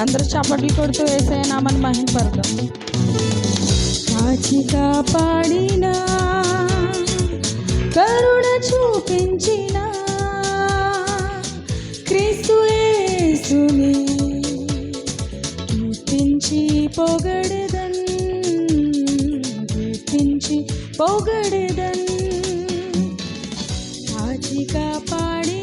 ఆమె అందరూ చప్పట్లు కొడుతూ వేసే నామని మహింపడదాం కాచిగా పాడిన కరుణ చూపించిన క్రీస్తుని యేసుని కీర్తించి పొగడెదన్ కీర్తించి పొగడెదన్. కాచిగా పాడిన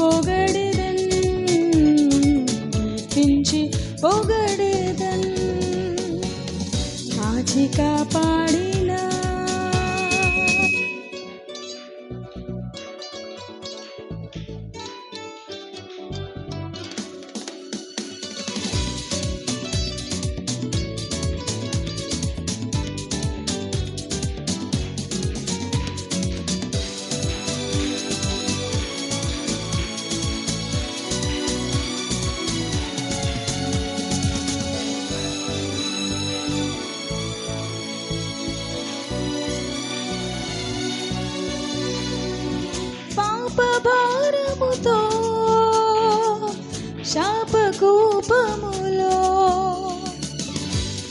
పొగడెదన్ కీర్తించి పొగడెదన్. కాచిగా పాడినా శాపకూపములో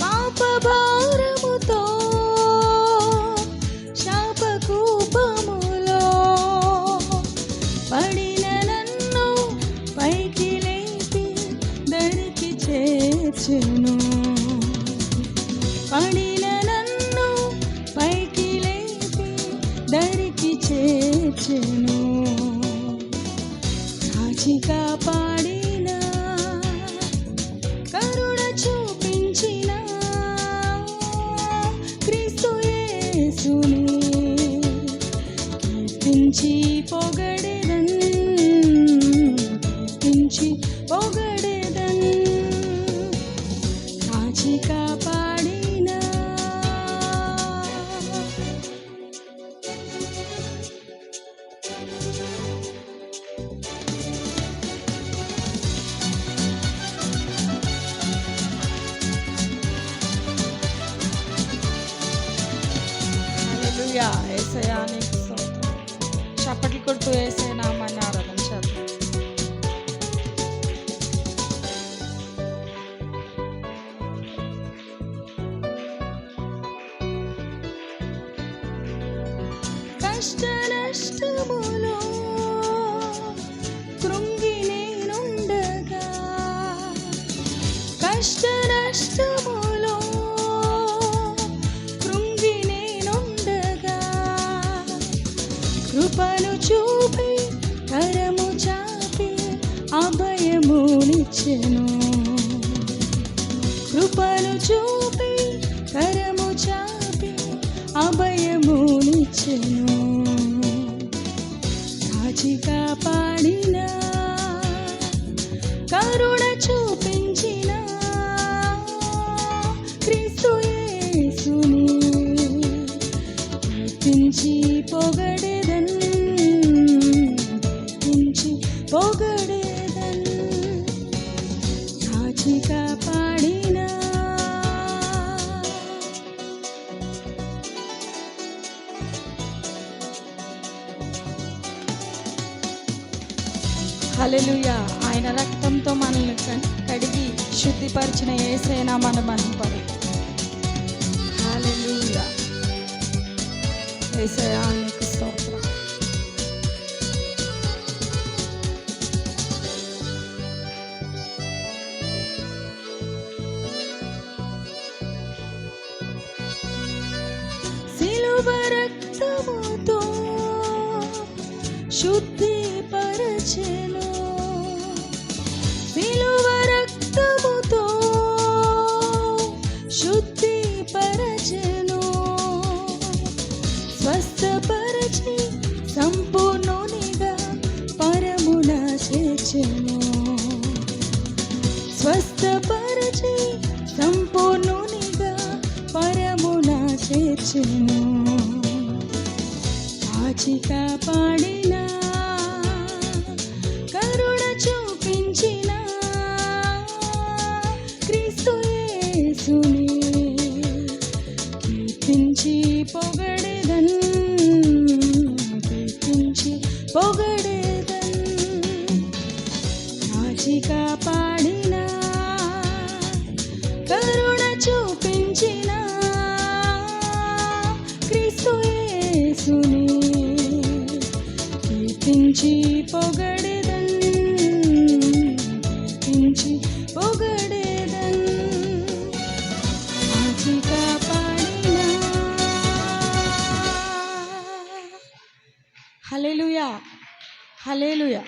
పాప భారముతో శాపకూపములో పడిన నన్ను పైకి లేపి దరికి చేర్చును. పడిన నన్ను పైకి లేపి దరికి చేర్చెను. కాచిగా పాడిన యేసుని కీర్తించి పొగడెదన్ కీర్తించి పొగడెదన్. కాచిగా పాడినా చప్పట్లు కొడుతూ వేసే నామాన్ని అభయమునిచ్చెను కృపను చూపి కరము చాపి అభయమునిచ్చెను. కాచిగా పాడిన కరుణ చూపించిన క్రీస్తు యేసుని. కీర్తించి పొగడెదన్ కీర్తించి హల్లెలూయా. ఆయన రక్తంతో మనల్ని కడిగి శుద్ధిపరిచిన ఏసైనా మన మహింపడు హల్లెలూయా. ఏసయ్యా నీకు స్తోత్రం. సిలువ రక్తముతో స్వస్థపరచి సంపూర్ణునిగా పరమున చేర్చెను. స్వస్థపరచి సంపూర్ణునిగా పరమున చేర్చెను. కాచిగా పాడిన కాపాడిన కరుణ చూపించిన క్రీస్తు యేసుని కీర్తించి పొగడేదన్ కీర్తించి పొగడేదన్. మంచి కాపాడిన. Hallelujah hallelujah